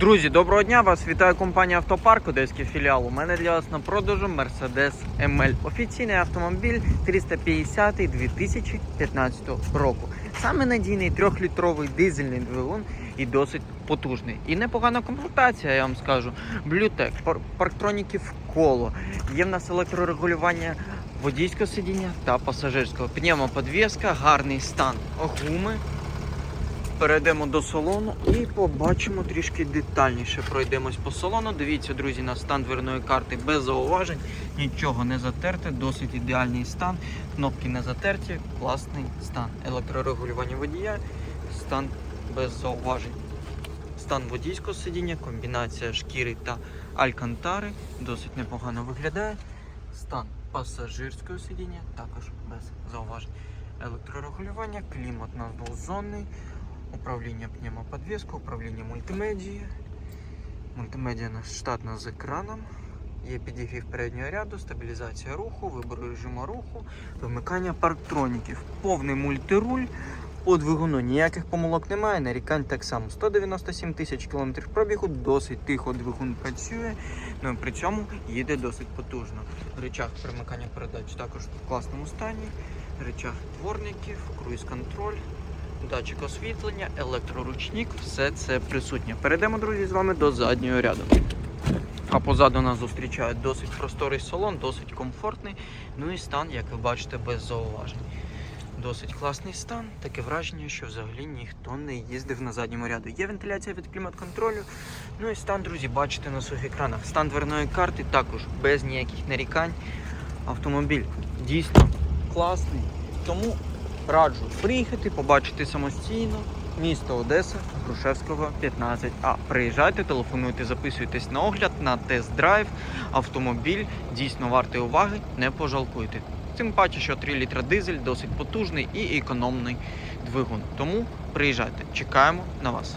Друзі, доброго дня! Вас вітає компанія Автопарк, Одеський філіал. У мене для вас на продажу Mercedes ML. Офіційний автомобіль 350 2015 року. Саме надійний трьохлітровий дизельний двигун і досить потужний. І непогана комплектація, я вам скажу. Пар- парктроніки в коло. Є в нас електрорегулювання водійського сидіння та пасажирського. Пневмоподвіска, гарний стан гуми. Перейдемо до салону і побачимо трішки детальніше. Пройдемось по салону. Дивіться, друзі, на стан дверної карти без зауважень, нічого не затерте, досить ідеальний стан. Кнопки не затерті, класний стан. Електрорегулювання водія, стан без зауважень. Стан водійського сидіння, комбінація шкіри та алькантари досить непогано виглядає. Стан пасажирського сидіння також без зауважень. Електрорегулювання, клімат у нас двозонний, управління пневмоподвеска, управління у нас штатна з екраном. Є підігрів переднього ряду, стабілізація руху, вибор режиму руху, вимикання парктроніків, повний мультируль. По двигуну ніяких помилок немає, нарікань так само. 197 тисяч кілометрів пробігу, досить тихо двигун працює, ну і при цьому їде досить потужно. Рычаг примикання передач також в класному стані. Рычаг дворників, круїз-контроль, датчик освітлення, електроручник, все це присутнє. Перейдемо, друзі, з вами до заднього ряду. А позаду нас зустрічає досить просторий салон, досить комфортний. Ну і стан, як ви бачите, без зауважень. Досить класний стан, таке враження, що взагалі ніхто не їздив на задньому ряду. Є вентиляція від клімат-контролю. Ну і стан, друзі, бачите на своїх екранах. Стан дверної карти також без ніяких нарікань. Автомобіль дійсно класний. Тому раджу приїхати, побачити самостійно. Місто Одеса, Грушевського, 15А. Приїжджайте, телефонуйте, записуйтесь на огляд, на тест-драйв. Автомобіль дійсно вартий уваги, не пожалкуйте. Тим паче, що 3 літра дизель досить потужний і економний двигун. Тому приїжджайте, чекаємо на вас.